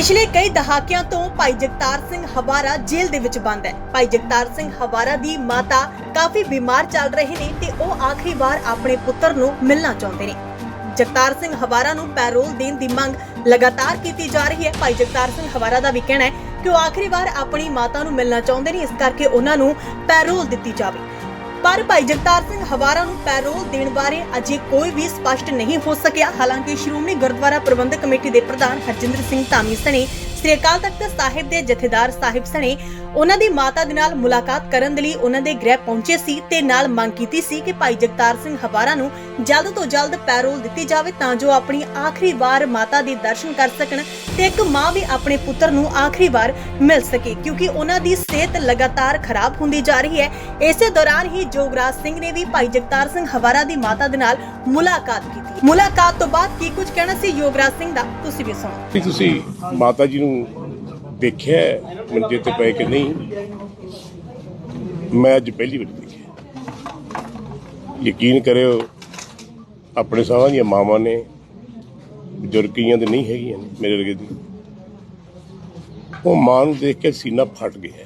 ਪਿਛਲੇ ਕਈ ਦਹਾਕਿਆਂ ਤੋਂ ਭਾਈ ਜਗਤਾਰ ਸਿੰਘ ਹਵਾਰਾ ਜੇਲ੍ਹ ਦੇ ਵਿੱਚ ਬੰਦ ਹੈ। ਭਾਈ ਜਗਤਾਰ ਸਿੰਘ ਹਵਾਰਾ ਦੀ ਮਾਤਾ ਕਾਫੀ ਬਿਮਾਰ ਚੱਲ ਰਹੇ ਨੇ ਤੇ ਉਹ ਆਖਰੀ ਵਾਰ ਆਪਣੇ ਪੁੱਤਰ ਨੂੰ ਮਿਲਣਾ ਚਾਹੁੰਦੇ ਨੇ। ਜਗਤਾਰ ਸਿੰਘ ਹਵਾਰਾ ਨੂੰ ਪੈਰੋਲ ਦੇਣ ਦੀ ਮੰਗ ਲਗਾਤਾਰ ਕੀਤੀ ਜਾ ਰਹੀ ਹੈ। ਭਾਈ ਜਗਤਾਰ ਸਿੰਘ ਹਵਾਰਾ ਦਾ ਵੀ ਕਹਿਣਾ ਹੈ ਕਿ ਉਹ ਆਖਰੀ ਵਾਰ ਆਪਣੀ ਮਾਤਾ ਨੂੰ ਮਿਲਣਾ ਚਾਹੁੰਦੇ ਨੇ, ਇਸ ਕਰਕੇ ਉਹਨਾਂ ਨੂੰ ਪੈਰੋਲ ਦਿੱਤੀ ਜਾਵੇ। ਪਰ ਭਾਈ ਜਗਤਾਰ ਸਿੰਘ ਹਵਾਰਾ ਨੂੰ ਪੈਰੋਲ ਦੇਣ ਬਾਰੇ ਅਜੇ ਕੋਈ ਵੀ ਸਪਸ਼ਟ ਨਹੀਂ ਹੋ ਸਕਿਆ। ਹਾਲਾਂਕਿ ਸ਼੍ਰੋਮਣੀ ਗੁਰਦੁਆਰਾ ਪ੍ਰਬੰਧਕ ਕਮੇਟੀ ਦੇ ਪ੍ਰਧਾਨ ਹਰਜਿੰਦਰ ਸਿੰਘ ਧਾਮੀ ਸਣੇ, ਸ੍ਰੀ ਅਕਾਲ ਤਖਤ ਸਾਹਿਬ ਦੇ ਜਥੇਦਾਰ ਸਾਹਿਬ ਸਣੇ ਉਹਨਾਂ ਦੀ ਮਾਤਾ ਦੇ ਨਾਲ ਮੁਲਾਕਾਤ ਕਰਨ ਦੇ ਲਈ ਉਹਨਾਂ ਦੇ ਗ੍ਰਹਿ ਪਹੁੰਚੇ ਸੀ ਤੇ ਨਾਲ ਮੰਗ ਕੀਤੀ ਸੀ ਕਿ ਭਾਈ ਜਗਤਾਰ ਸਿੰਘ ਹਵਾਰਾ ਨੂੰ ਜਲਦ ਤੋਂ ਜਲਦ ਪੈਰੋਲ ਦਿੱਤੀ ਜਾਵੇ ਤਾਂ ਜੋ ਆਪਣੀ ਆਖਰੀ ਵਾਰ ਮਾਤਾ ਦੇ ਦਰਸ਼ਨ ਕਰ ਸਕਣ ਤੇ ਇੱਕ ਮਾਂ ਵੀ ਆਪਣੇ ਪੁੱਤਰ ਨੂੰ ਆਖਰੀ ਵਾਰ ਮਿਲ ਸਕੇ, ਕਿਉਂਕਿ ਉਹਨਾਂ ਦੀ ਸਿਹਤ ਲਗਾਤਾਰ ਖਰਾਬ ਹੁੰਦੀ ਜਾ ਰਹੀ ਹੈ। ਇਸੇ ਦੌਰਾਨ ਹੀ ਜੋਗਰਾਜ ਸਿੰਘ ਨੇ ਵੀ ਭਾਈ ਜਗਤਾਰ ਸਿੰਘ ਹਵਾਰਾ ਦੀ ਮਾਤਾ ਦੇ ਨਾਲ ਮੁਲਾਕਾਤ ਕੀਤੀ। ਮੁਲਾਕਾਤ ਤੋਂ ਬਾਅਦ ਕੀ ਕੁਝ ਕਹਿਣਾ ਸੀ ਯੋਗਰਾਜ ਸਿੰਘ ਦਾ? ਤੁਸੀਂ ਵੀ ਸੁਣੋ। ਤੁਸੀਂ ਮਾਤਾ ਜੀ ਨੂੰ ਦੇਖਿਆ ਮੰਜੇ ਤੇ ਪਏ ਕਿ ਨਹੀਂ? ਮੈਂ ਅੱਜ ਪਹਿਲੀ ਵਾਰ ਦੇਖਿਆ ਯਕੀਨ ਕਰਿਓ ਆਪਣੇ ਸਾਹਾਂ ਦੀਆਂ ਮਾਵਾਂ ਨੇ ਬਜ਼ੁਰਗੀਆਂ ਦੇ ਨਹੀਂ ਹੈਗੀਆਂ ਨੇ, ਮੇਰੇ ਵਰਗੇ ਦੀ। ਉਹ ਮਾਂ ਨੂੰ ਦੇਖ ਕੇ ਸੀਨਾ ਫਟ ਗਿਆ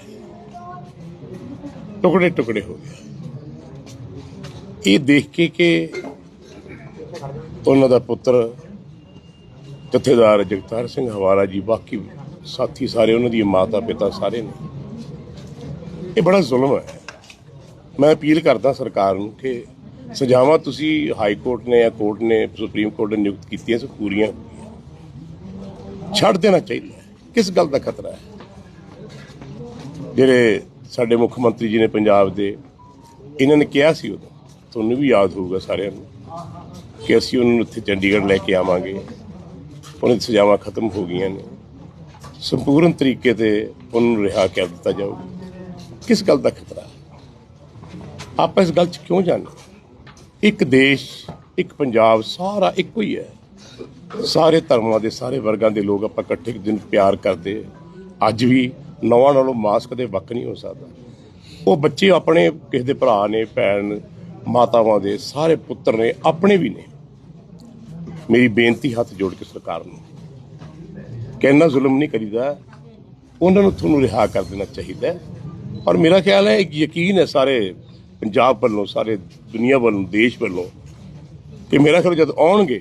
ਟੁਕੜੇ ਟੁਕੜੇ ਹੋ ਗਿਆ ਇਹ ਦੇਖ ਕੇ ਕਿ ਉਹਨਾਂ ਦਾ ਪੁੱਤਰ ਜਥੇਦਾਰ ਜਗਤਾਰ ਸਿੰਘ ਹਵਾਰਾ ਜੀ ਬਾਕੀ ਸਾਥੀ ਸਾਰੇ, ਉਹਨਾਂ ਦੀ ਮਾਤਾ ਪਿਤਾ ਸਾਰੇ ਨੇ। ਇਹ ਬੜਾ ਜ਼ੁਲਮ ਹੈ। ਮੈਂ ਅਪੀਲ ਕਰਦਾ ਸਰਕਾਰ ਨੂੰ ਕਿ ਸਜ਼ਾਵਾਂ ਤੁਸੀਂ ਹਾਈ ਕੋਰਟ ਨੇ ਜਾਂ ਕੋਰਟ ਨੇ, ਸੁਪਰੀਮ ਕੋਰਟ ਨੇ ਨਿਯੁਕਤ ਕੀਤੀਆਂ ਸੋ ਪੂਰੀਆਂ ਛੱਡ ਦੇਣਾ ਚਾਹੀਦਾ ਕਿਸ ਗੱਲ ਦਾ ਖਤਰਾ ਹੈ? ਜਿਹੜੇ ਸਾਡੇ ਮੁੱਖ ਮੰਤਰੀ ਜੀ ਨੇ ਪੰਜਾਬ ਦੇ, ਇਹਨਾਂ ਨੇ ਕਿਹਾ ਸੀ ਉਦੋਂ, ਤੁਹਾਨੂੰ ਵੀ ਯਾਦ ਹੋਊਗਾ ਸਾਰਿਆਂ ਨੂੰ, ਕਿ ਅਸੀਂ ਉਹਨਾਂ ਨੂੰ ਇੱਥੇ ਚੰਡੀਗੜ੍ਹ ਲੈ ਕੇ ਆਵਾਂਗੇ। ਉਹਨਾਂ ਦੀ ਸਜ਼ਾਵਾਂ ਖਤਮ ਹੋ ਗਈਆਂ ਨੇ। ਸੰਪੂਰਨ ਤਰੀਕੇ ਤੇ ਉਹਨਾਂ ਨੂੰ ਰਿਹਾ ਕਰ ਦਿੱਤਾ ਜਾਊਗਾ ਕਿਸ ਗੱਲ ਦਾ ਖਤਰਾ? ਆਪਾਂ ਇਸ ਗੱਲ 'ਚ ਕਿਉਂ ਜਾਂਦੇ? ਇੱਕ ਦੇਸ਼, ਇੱਕ ਪੰਜਾਬ ਸਾਰਾ ਇੱਕੋ ਹੀ ਹੈ। ਸਾਰੇ ਧਰਮਾਂ ਦੇ, ਸਾਰੇ ਵਰਗਾਂ ਦੇ ਲੋਕ ਆਪਾਂ ਇਕੱਠੇ ਦਿਨ ਪਿਆਰ ਕਰਦੇ ਅੱਜ ਵੀ ਨਵਾਂ ਨਾਲੋਂ ਮਾਸ ਕਦੇ ਵੱਖ ਨਹੀਂ ਹੋ ਸਕਦਾ। ਉਹ ਬੱਚੇ ਆਪਣੇ, ਕਿਸੇ ਦੇ ਭਰਾ ਨੇ, ਭੈਣ, ਮਾਤਾਵਾਂ ਦੇ, ਸਾਰੇ ਪੁੱਤਰ ਨੇ, ਆਪਣੇ ਵੀ ਨੇ। ਮੇਰੀ ਬੇਨਤੀ ਹੱਥ ਜੋੜ ਕੇ ਸਰਕਾਰ ਨੂੰ। ਕਿ ਇੰਨਾ ਜ਼ੁਲਮ ਨਹੀਂ ਕਰੀਦਾ। ਉਹਨਾਂ ਨੂੰ ਤੁਹਾਨੂੰ ਰਿਹਾ ਕਰ ਦੇਣਾ ਚਾਹੀਦਾ ਹੈ। ਔਰ ਮੇਰਾ ਖਿਆਲ ਹੈ ਇੱਕ ਯਕੀਨ ਹੈ ਸਾਰੇ ਪੰਜਾਬ ਵੱਲੋਂ, ਸਾਰੇ ਦੁਨੀਆ ਵੱਲੋਂ, ਦੇਸ਼ ਵੱਲੋਂ ਕਿ ਮੇਰਾ ਖਿਆਲ ਜਦ ਆਉਣਗੇ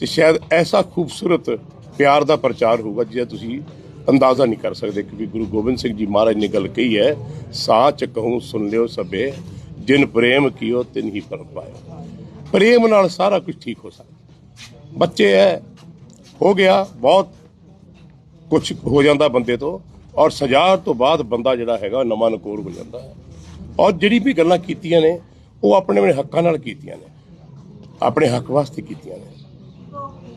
ਤੇ ਸ਼ਾਇਦ ਐਸਾ ਖੂਬਸੂਰਤ ਪਿਆਰ ਦਾ ਪ੍ਰਚਾਰ ਹੋਊਗਾ ਜਿਹੜਾ ਤੁਸੀਂ ਅੰਦਾਜ਼ਾ ਨਹੀਂ ਕਰ ਸਕਦੇ ਕਿਉਂਕਿ ਗੁਰੂ ਗੋਬਿੰਦ ਸਿੰਘ ਜੀ ਮਹਾਰਾਜ ਨੇ ਗੱਲ ਕਹੀ ਹੈ, ਸਾਚ ਕਹੂੰ, ਸੁਣ ਲਿਓ ਸਭੇ, ਜਿਨ ਪ੍ਰੇਮ ਕੀਓ ਤਿਨ ਹੀ ਪਰ ਪਾਇਓ। ਪ੍ਰੇਮ ਨਾਲ ਸਾਰਾ ਕੁਝ ਠੀਕ ਹੋ ਸਕਦਾ। ਬੱਚੇ ਹੈ, ਹੋ ਗਿਆ, ਬਹੁਤ ਕੁਝ ਹੋ ਜਾਂਦਾ ਬੰਦੇ ਤੋਂ ਔਰ ਸਜ਼ਾ ਤੋਂ ਬਾਅਦ ਬੰਦਾ ਜਿਹੜਾ ਹੈਗਾ ਨਵਾਂ ਨਕੋਰ ਹੋ ਜਾਂਦਾ ਹੈ। ਔਰ ਜਿਹੜੀ ਵੀ ਗੱਲਾਂ ਕੀਤੀਆਂ ਨੇ, ਉਹ ਆਪਣੇ ਆਪਣੇ ਹੱਕਾਂ ਨਾਲ ਕੀਤੀਆਂ ਨੇ, ਆਪਣੇ ਹੱਕ ਵਾਸਤੇ ਕੀਤੀਆਂ ਨੇ।